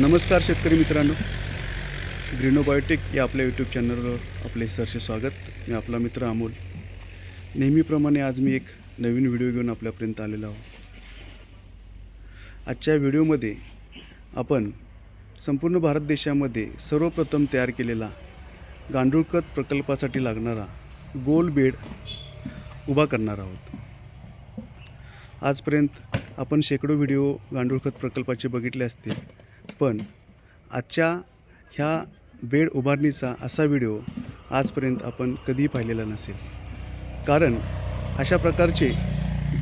नमस्कार शेतकरी मित्रांनो. ग्रीनोबायोटिक या आपल्या यूट्यूब चॅनलवर आपले सरसे स्वागत. मी आपला मित्र अमोल. नेहमीप्रमाणे आज मी एक नवीन व्हिडिओ घेऊन आपल्यापर्यंत आलेलो आहो आजच्या व्हिडिओमध्ये आपण संपूर्ण भारत देशामध्ये सर्वप्रथम तयार केलेला गांडूळखत प्रकल्पासाठी लागणारा गोल बेड उभा करणार आहोत. आजपर्यंत आपण शेकडो व्हिडिओ गांडूळखत प्रकल्पाचे बघितले असतील. पण आजच्या ह्या बेड उभारणीचा असा व्हिडिओ आजपर्यंत आपण कधीही पाहिलेला नसेल. कारण अशा प्रकारचे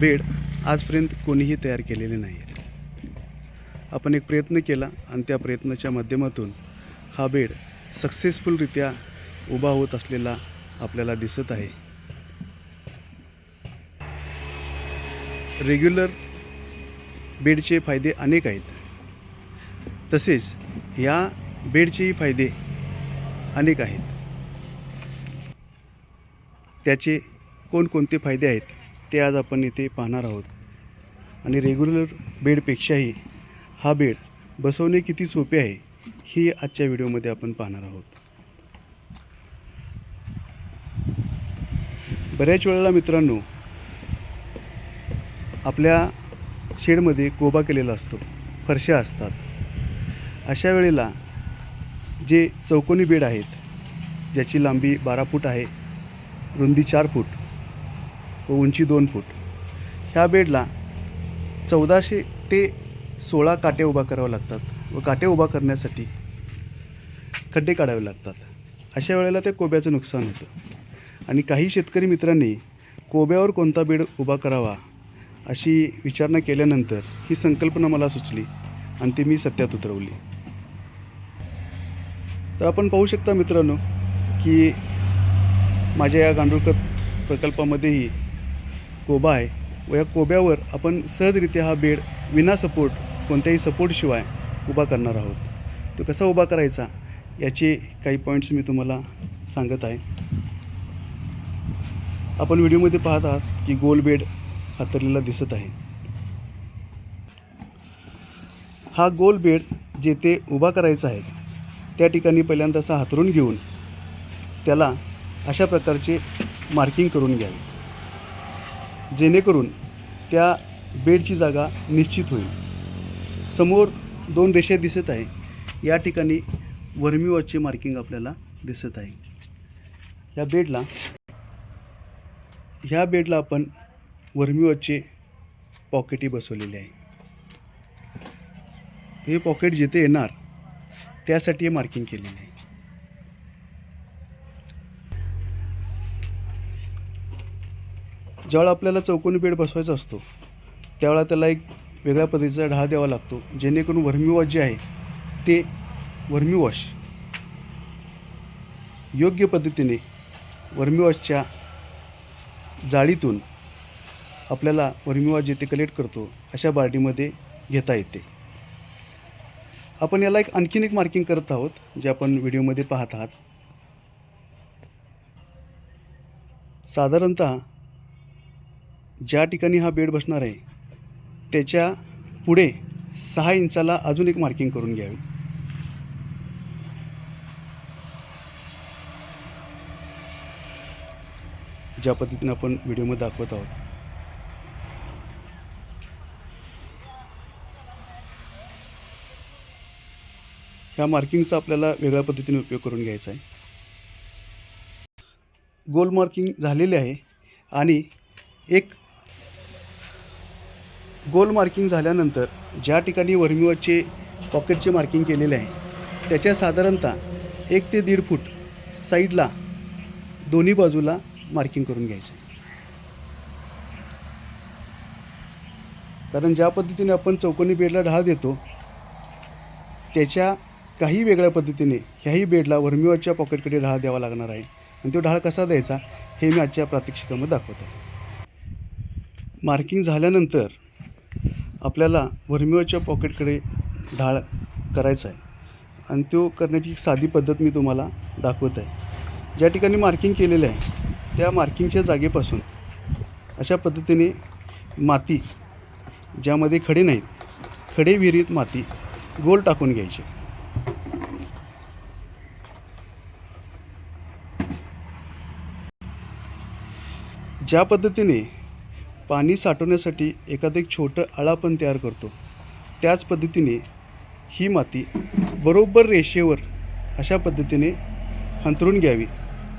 बेड आजपर्यंत कोणीही तयार केलेले नाही आपण एक प्रयत्न केला आणि त्या प्रयत्नाच्या माध्यमातून हा बेड सक्सेसफुलरित्या उभा होत असलेला आपल्याला दिसत आहे. रेग्युलर बेडचे फायदे अनेक आहेत. तसेच या बेडचेही फायदे अनेक आहेत. त्याचे कोणकोणते फायदे आहेत ते आज आपण इथे पाहणार आहोत. आणि रेग्युलर बेडपेक्षाही हा बेड बसवणे किती सोपे आहे ही आजच्या व्हिडिओमध्ये आपण पाहणार आहोत. बऱ्याच वेळेला मित्रांनो आपल्या शेडमध्ये कोबा केलेला असतो फरशा असतात. अशा वेळेला जे चौकोनी बेड आहेत ज्याची लांबी बारा फूट आहे रुंदी चार फूट व उंची दोन फूट ह्या बेडला चौदाशे ते सोळा काटे उभा करावे लागतात व काटे उभा करण्यासाठी खड्डे काढावे लागतात. अशा वेळेला त्या कोब्याचं नुकसान होतं. आणि काही शेतकरी मित्रांनी कोब्यावर कोणता बेड उभा करावा अशी विचारणा केल्यानंतर ही संकल्पना मला सुचली आणि ती मी सत्यात उतरवली. तर आपण पाहू शकता मित्रांनो की माझ्या या गांडूळखत प्रकल्पामध्येही कोबा आहे व या कोब्यावर आपण सहजरित्या हा बेड विना सपोर्ट कोणत्याही सपोर्टशिवाय उभा करणार आहोत. तो कसा उभा करायचा याचे काही पॉईंट्स मी तुम्हाला सांगत आहे. आपण व्हिडिओमध्ये पाहत आहात की गोल बेड हातरलेला दिसत आहे. हा गोल बेड जेथे उभा करायचा आहे त्या ठिकाणी पहिल्यांदा असा हातरून घेऊन त्याला अशा प्रकारचे मार्किंग करून घ्यावे. जेणेकरून त्या बेडची जागा निश्चित होईल. समोर दोन रेषा दिसत आहे. या ठिकाणी वर्मीवॉचचे मार्किंग आपल्याला दिसत आहे. या बेडला ह्या बेडला आपण वर्मीवॉचचे पॉकेटही बसवलेले आहे. हे पॉकेट जिथे येणार त्यासाठी हे मार्किंग केलेली आहे. ज्यावेळा आपल्याला चौकोनी बेड बसवायचा असतो त्यावेळा त्याला एक वेगळ्या पद्धतीचा ढाळ द्यावा लागतो जेणेकरून वर्मीवॉश जे आहे ते वर्मीवॉश योग्य पद्धतीने वर्मीवॉशच्या जाळीतून आपल्याला वर्मीवॉश जेथे कलेक्ट करतो अशा बार्डीमध्ये घेता येते. आपण याला एक आणखीन एक मार्किंग करत आहोत जे आपण व्हिडिओमध्ये पाहत आहात. साधारणत ज्या ठिकाणी हा बेड बसणार आहे त्याच्या पुढे सहा इंचाला अजून एक मार्किंग करून घ्यावी. ज्या पद्धतीने आपण व्हिडिओमध्ये दाखवत आहोत. ह्या मार्किंगचा आपल्याला वेगळ्या पद्धतीने उपयोग करून घ्यायचा आहे. गोल मार्किंग झालेले आहे आणि एक गोल मार्किंग झाल्यानंतर ज्या ठिकाणी वर्मिवाचे पॉकेटचे मार्किंग केलेले आहे त्याच्या साधारणतः एक ते दीड फूट साईडला दोन्ही बाजूला मार्किंग करून घ्यायचं आहे. कारण ज्या पद्धतीने आपण चौकोनी बेडला ढाळ देतो त्याच्या काही वेगळ्या पद्धतीने ह्याही बेडला वर्मिवाच्या पॉकेटकडे ढाळ द्यावा लागणार आहे. आणि तो ढाळ कसा द्यायचा हे मी आजच्या प्रात्यक्षिकामध्ये दाखवत आहे. मार्किंग झाल्यानंतर आपल्याला वर्मिवाच्या पॉकेटकडे ढाळ करायचा आहे. आणि तो करण्याची एक साधी पद्धत मी तुम्हाला दाखवत आहे. ज्या ठिकाणी मार्किंग केलेलं आहे त्या मार्किंगच्या जागेपासून अशा पद्धतीने माती ज्यामध्ये खडे नाहीत खडे विहिरीत माती गोल टाकून घ्यायचे. ज्या पद्धतीने पाणी साठवण्यासाठी एखादं एक छोटं आळा पण तयार करतो त्याच पद्धतीने ही माती बरोबर रेषेवर अशा पद्धतीने अंतरून घ्यावी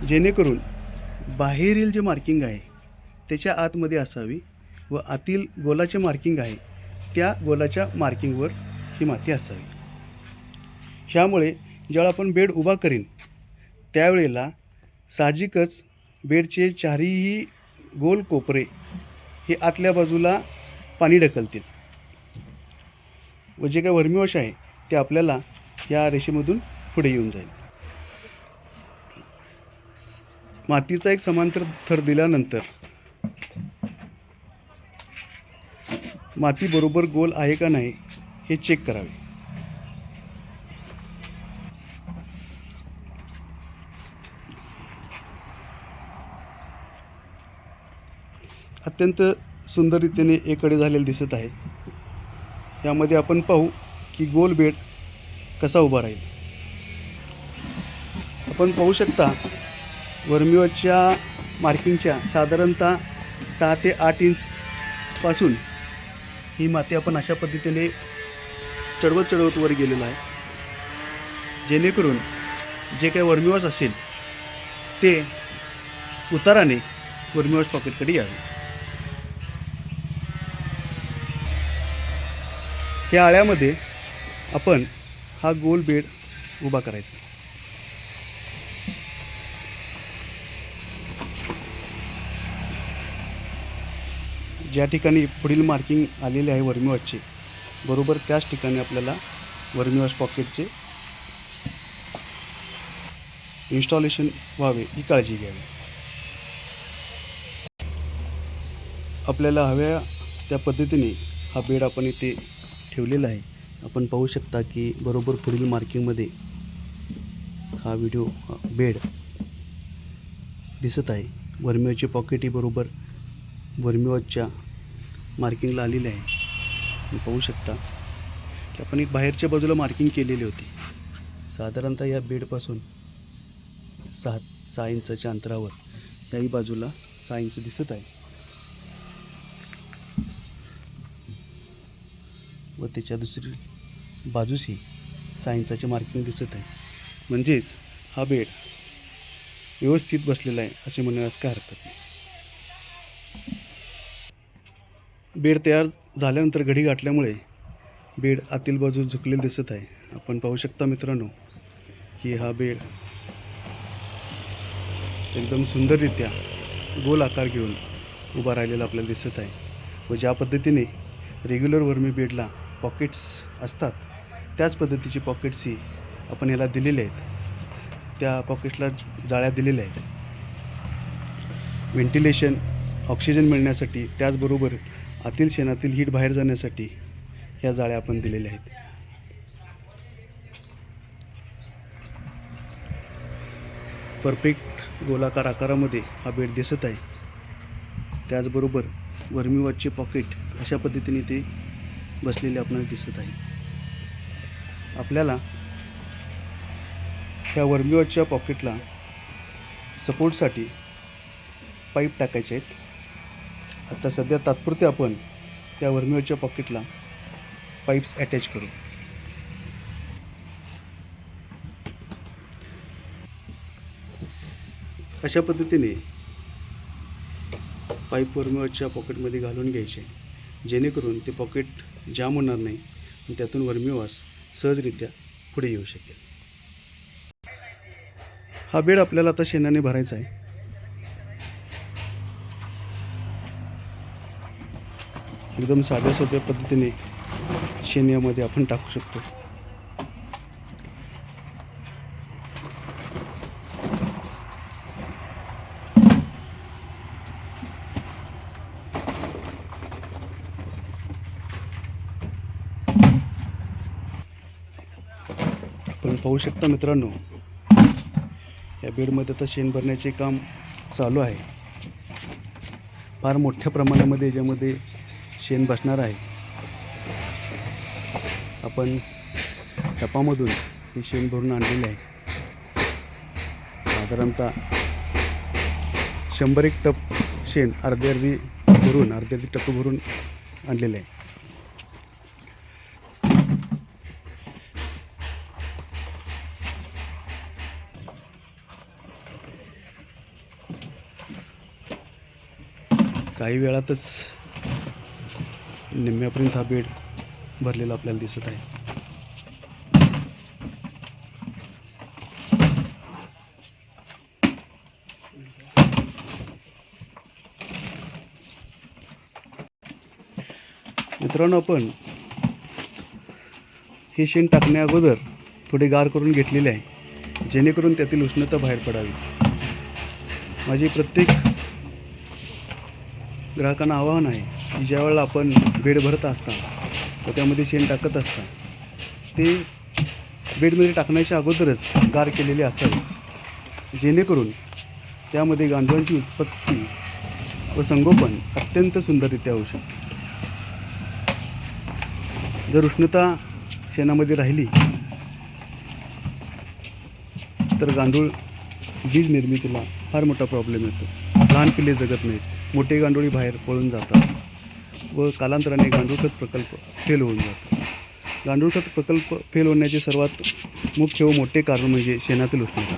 जेणेकरून बाहेरील जे मार्किंग आहे त्याच्या आतमध्ये असावी व आतील गोलाचे मार्किंग आहे त्या गोलाच्या मार्किंगवर ही माती असावी. ह्यामुळे ज्यावेळा आपण बेड उभा करीन त्यावेळेला साहजिकच बेडचे चारही गोल कोपरे हे आतल्या बाजूला पाणी ढकलतील. व जे काही वर्मिवॉश आहे ते आपल्याला या रेषेमधून पुढे येऊन जाईल. मातीचा एक समांतर थर दिल्यानंतर माती बरोबर गोल आहे का नाही हे चेक करावे. अत्यंत सुंदर रीतीने एकडे झालेले दिसत आहे. यामध्ये आपण पाहू की गोल बेड कसा उभा राहील. आपण पाहू शकता वर्मिओच्या मार्किंगच्या साधारणतः सहा ते आठ इंचपासून ही माती आपण अशा पद्धतीने चढवत चढवत वर गेलेलो आहे. जेणेकरून जे काही वर्मिवास असेल ते उताराने वर्मिवास पॉकेटकडे यावे. ह्या आळ्यामध्ये आपण हा गोल बेड उभा करायचा. ज्या ठिकाणी पुढील मार्किंग आलेले आहे वर्मिवॉशचे बरोबर त्याच ठिकाणी आपल्याला वर्मिवॉश पॉकेटचे इन्स्टॉलेशन व्हावे ही काळजी घ्यावी. आपल्याला हव्या त्या पद्धतीने हा बेड आपण इथे ठेवलेला आहे. आपण पाहू शकता की बरोबर पुढील मार्किंगमध्ये हा व्हिडिओ बेड दिसत आहे. वर्मिओची पॉकेटही बरोबर वर्मिओच्या मार्किंगला आलेली आहे. पाहू शकता की आपण एक बाहेरच्या बाजूला मार्किंग केलेली होती. साधारणतः या बेडपासून सहा सहा इंचाच्या अंतरावर याही बाजूला सहा इंच दिसत आहे. त्याच्या दुसरी बाजूसही सायन्साचे मार्किंग दिसत आहे. म्हणजेच हा बेड व्यवस्थित बसलेला आहे असे म्हणण्यास काय हरकत नाही. बेड तयार झाल्यानंतर घडी गाठल्यामुळे बेड आतील बाजूस झुकलेलं दिसत आहे. आपण पाहू शकता मित्रांनो की हा बेड एकदम सुंदररित्या गोल आकार घेऊन उभा राहिलेला आपल्याला दिसत आहे. व ज्या पद्धतीने रेग्युलर वर्मी बेडला पॉकेट्स असतात त्याच पद्धतीची पॉकेट्सही आपण याला दिलेले आहेत. त्या पॉकेट्सला जाळ्या दिलेल्या आहेत. व्हेंटिलेशन ऑक्सिजन मिळण्यासाठी त्याचबरोबर आतील शेणातील हीट बाहेर जाण्यासाठी ह्या जाळ्या आपण दिलेल्या आहेत. परफेक्ट गोलाकार आकारामध्ये हा बेड दिसत आहे. त्याचबरोबर वर्मीवॉचचे पॉकेट अशा पद्धतीने ते बसलेले आपल्याला दिसत आहे. आपल्याला ह्या वर्मीवॉचच्या पॉकेटला सपोर्टसाठी पाईप टाकायचे आहेत. आता सध्या तात्पुरते आपण त्या वर्मीवॉचच्या पॉकेटला पाईप्स अटॅच करू. अशा पद्धतीने पाईप वर्मीवॉचच्या पॉकेटमध्ये घालून घ्यायचे. जेणेकरून ते पॉकेट जाम होणार नाही. आणि त्यातून वर्मीवास सहजरित्या पुढे येऊ शकेल. हा बेड आपल्याला आता शेणाने भरायचा आहे. एकदम साध्या सोप्या पद्धतीने शेण्यामध्ये आपण टाकू शकतो आपण पाहू शकता मित्रांनो या बेडमध्ये आता शेण भरण्याचे काम चालू आहे. फार मोठ्या प्रमाणामध्ये याच्यामध्ये शेण बसणार आहे. आपण टपामधून हे शेण भरून आणलेले आहे. साधारणतः शंभर एक टप शेण अर्धे अर्धी भरून अर्धे अर्धी टप भरून आणलेले आहे. काही वेळातच निम्म्यापर्यंत हा बेड भरलेला आपल्याला दिसत आहे. मित्रांनो आपण हे शेण टाकण्या अगोदर थोडे गार करून घेतलेले आहे जेणेकरून त्यातील उष्णता बाहेर पडावी. माझी प्रत्येक ग्राहकांना आवाहन आहे की ज्या वेळेला आपण बेड भरत असता व त्यामध्ये शेण टाकत असता ते बेडमध्ये टाकण्याच्या अगोदरच गार केलेले असावे. जेणेकरून त्यामध्ये गांडुळांची उत्पत्ती व संगोपन अत्यंत सुंदररित्या होऊ शकते. जर उष्णता शेणामध्ये राहिली तर गांडूळ बीज निर्मितीला फार मोठा प्रॉब्लेम येतो. लहान पिल्ले जगत नाहीत. मोठे गांडोळी बाहेर पळून जातात व कालांतराने गांडूळखत प्रकल्प फेल होऊन जातो गांडूळखत प्रकल्प फेल होण्याचे सर्वात मुख्य व मोठे कारण म्हणजे शेणातील उष्णता.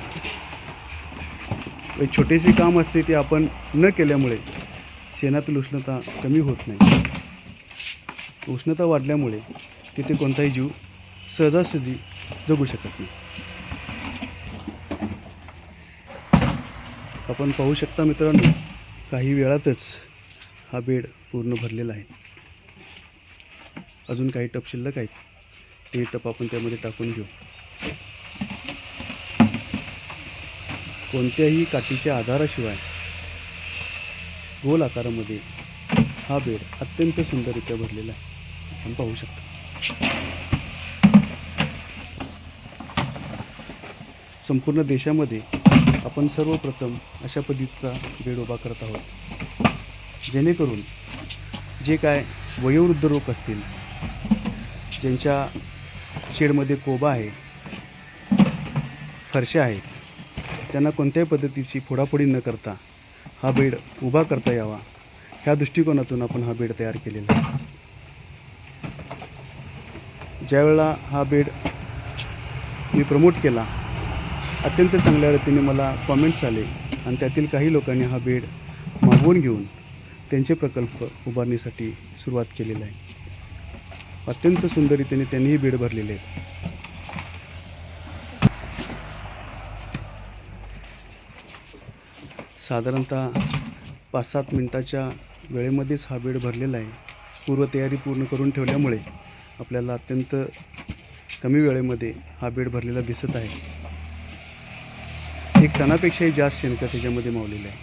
एक छोटेसे काम असते ते आपण न केल्यामुळे शेणातील उष्णता कमी होत नाही. उष्णता वाढल्यामुळे तिथे कोणताही जीव सहजासहजी जगू शकत नाही. आपण पाहू शकता मित्रांनो काही वेळातच हा बेड पूर्ण भरलेला आहे. अजून काही टप शिल्लक आहेत. ते टप आपण त्यामध्ये टाकून घेऊ. कोणत्याही काठीच्या आधाराशिवाय गोल आकारामध्ये हा बेड अत्यंत सुंदररित्या भरलेला आहे. आपण पाहू शकतो. संपूर्ण देशामध्ये आपण सर्वप्रथम अशा पद्धतीचा बेड उभा करत आहोत. जेणेकरून जे काय वयोवृद्ध लोक असतील ज्यांच्या शेडमध्ये कोबा आहे फरशा आहेत त्यांना कोणत्याही पद्धतीची फोडाफोडी न करता हा बेड उभा करता यावा. ह्या दृष्टिकोनातून आपण हा बेड तयार केलेला आहे. ज्यावेळेला हा बेड मी प्रमोट केला अत्यंत चांगल्या रीतीने मला कॉमेंट्स आले आणि त्यातील काही लोकांनी हा बेड मागवून घेऊन त्यांचे प्रकल्प उभारणीसाठी सुरुवात केलेला आहे. अत्यंत सुंदर रीतीने त्यांनीही बेड भरलेले आहेत. साधारणतः पाच सात मिनटाच्या वेळेमध्येच हा बेड भरलेला आहे. पूर्वतयारी पूर्ण करून ठेवल्यामुळे आपल्याला अत्यंत कमी वेळेमध्ये हा बेड भरलेला दिसत आहे. एक टनापेक्षाही जास्त शेणखत त्याच्यामध्ये मावलेलं आहे.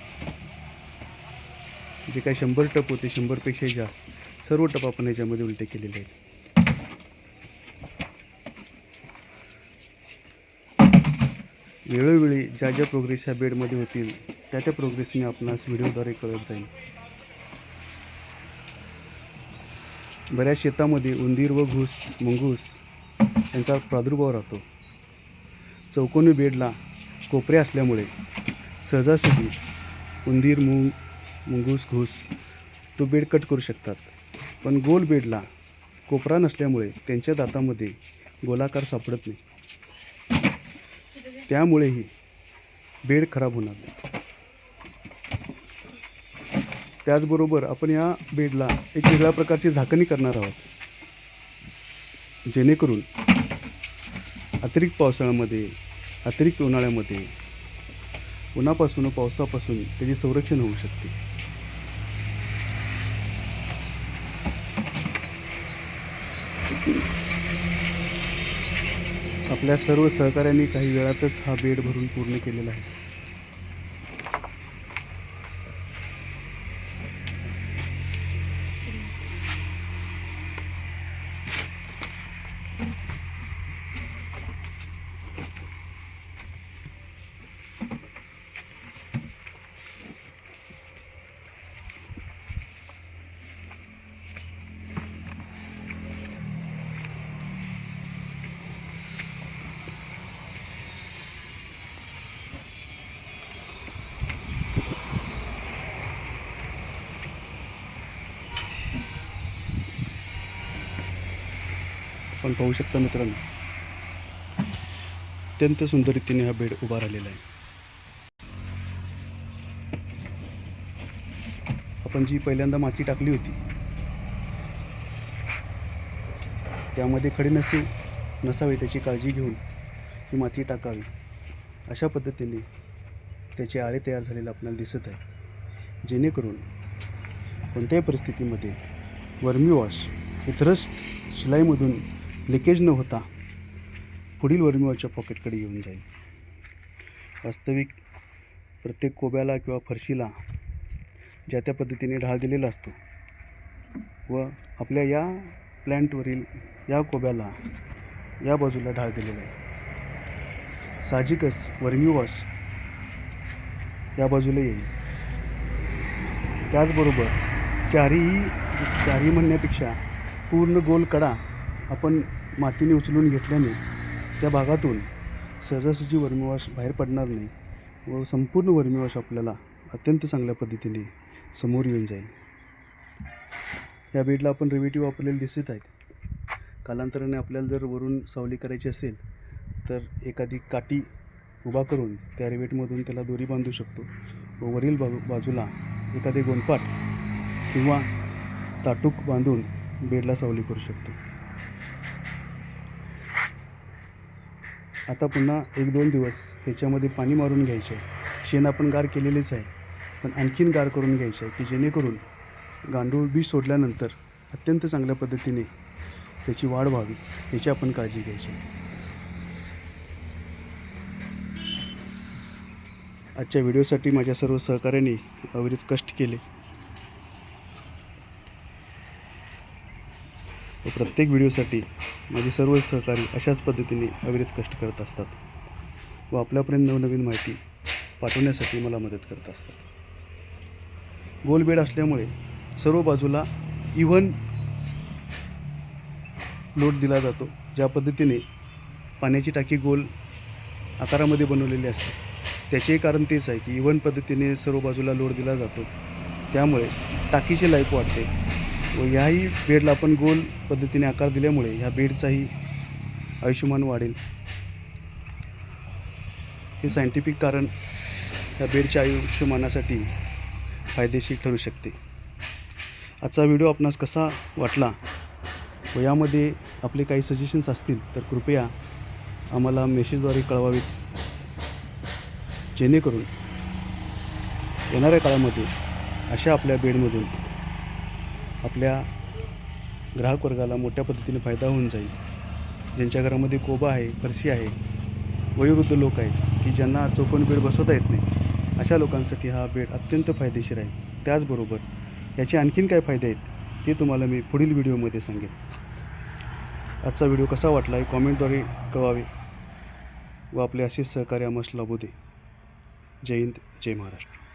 जे काही शंभर टप होते शंभरपेक्षाही जास्त. सर्व टप आपण याच्यामध्ये उलटे केलेले आहेत. वेळोवेळी ज्या ज्या प्रोग्रेस ह्या बेडमध्ये होतील त्या त्या प्रोग्रेस मी आपणास व्हिडिओद्वारे कळत जाईल बऱ्याच शेतामध्ये उंदीर व घूस मुंगूस यांचा प्रादुर्भाव राहतो. चौकोनी बेडला कोपरे असल्यामुळे सहजासहजी उंदीर मुंग मुंगूस घूस तो बेड कट करू शकतात. पण गोल बेडला कोपरा नसल्यामुळे त्यांच्या दातामध्ये गोलाकार सापडत नाही. त्यामुळेही बेड खराब होणार नाही. त्याचबरोबर आपण या बेडला एक वेगळ्या प्रकारची झाकणी करणार आहोत. जेणेकरून अतिरिक्त पावसाळ्यामध्ये अतिरिक्त उन्हाळ्यामध्ये उन्हापासून पावसापासून त्याचे संरक्षण होऊ शकते. आपल्या सर्व सहकाऱ्यांनी काही वेळातच हा बेड भरून पूर्ण केलेला आहे. आपण पाहू शकता मित्रांनो. अत्यंत सुंदर रीतीने हा बेड उभा राहिलेला आहे. आपण जी पहिल्यांदा माती टाकली होती त्यामध्ये खडे नसे नसावे त्याची काळजी घेऊन ही माती टाकावी. अशा पद्धतीने त्याचे आळे तयार झालेले आपल्याला दिसत आहे. जेणेकरून कोणत्याही परिस्थितीमध्ये वर्मी वॉश हे थ्रस्ट शिलाईमधून लिकेज न होता पुढील वर्मीवॉशच्या पॉकेटकडे येऊन जाईल. वास्तविक प्रत्येक कोब्याला किंवा फरशीला ज्या त्या पद्धतीने ढाळ दिलेला असतो व आपल्या या प्लॅन्टवरील या कोब्याला या बाजूला ढाळ दिलेला आहे. साहजिकच वर्मिवॉश या बाजूला येईल. त्याचबरोबर चारीही चारही म्हणण्यापेक्षा पूर्ण गोल कडा आपण मातीने उचलून घेतल्याने त्या भागातून सहजासहजी वर्मीवॉश बाहेर पडणार नाही व संपूर्ण वर्मीवाश आपल्याला अत्यंत चांगल्या पद्धतीने समोर येऊन जाईल. या बेडला आपण रिवेटिव्ह वापरलेले दिसत आहेत. कालांतराने आपल्याला जर वरून सावली करायची असेल तर एखादी काठी उभा करून त्या रिवेटमधून त्याला दोरी बांधू शकतो व वरील बाजू बाजूला एखादे गोंडपाट किंवा ताटूक बांधून बेडला सावली करू शकतो. आता पुन्हा एक दोन दिवस ह्याच्यामध्ये पाणी मारून घ्यायचे. आहे शेण आपण गार केलेलेच आहे. पण आणखीन गार करून घ्यायचे आहे की जेणेकरून गांडूळ बी सोडल्यानंतर अत्यंत चांगल्या पद्धतीने त्याची वाढ व्हावी याची आपण काळजी घ्यायची आहे. आजच्या व्हिडिओसाठी माझ्या सर्व सहकार्याने अविरत कष्ट केले. प्रत्येक व्हिडिओसाठी माझे सर्व सहकारी अशाच पद्धतीने अविरत कष्ट करत असतात व आपल्यापर्यंत नवनवीन माहिती पाठवण्यासाठी मला मदत करत असतात. गोल बेड असल्यामुळे सर्व बाजूला इव्हन लोड दिला जातो ज्या पद्धतीने पाण्याची टाकी गोल आकारामध्ये बनवलेली असते. त्याचेही कारण तेच आहे की इव्हन पद्धतीने सर्व बाजूला लोड दिला जातो त्यामुळे टाकीची लाईफ वाढते. व ह्याही बेडला आपण गोल पद्धतीने आकार दिल्यामुळे ह्या बेडचाही आयुष्यमान वाढेल. हे सायंटिफिक कारण ह्या बेडच्या आयुष्यमानासाठी फायदेशीर ठरू शकते. आजचा व्हिडिओ आपणास कसा वाटला व यामध्ये आपले काही सजेशन्स असतील तर कृपया आम्हाला मेसेजद्वारे कळवावेत. जेणेकरून येणाऱ्या काळामध्ये अशा आपल्या बेडमधून आपल्या ग्राहक वर्गाला मोठ्या पद्धतीने फायदा होऊन जाईल. ज्यांच्या घरामध्ये कोबा आहे फरशी आहे वयोवृद्ध लोक आहेत की ज्यांना चौकोन बेड बसवता येत नाही अशा लोकांसाठी हा बेड अत्यंत फायदेशीर आहे. त्याचबरोबर याचे आणखीन काय फायदे आहेत ते तुम्हाला मी पुढील व्हिडिओमध्ये सांगेन. आजचा व्हिडिओ कसा वाटला हे कॉमेंटद्वारे कळवावे व आपले असेच सहकार्य आम्हाला लाभू दे. जय हिंद जय महाराष्ट्र.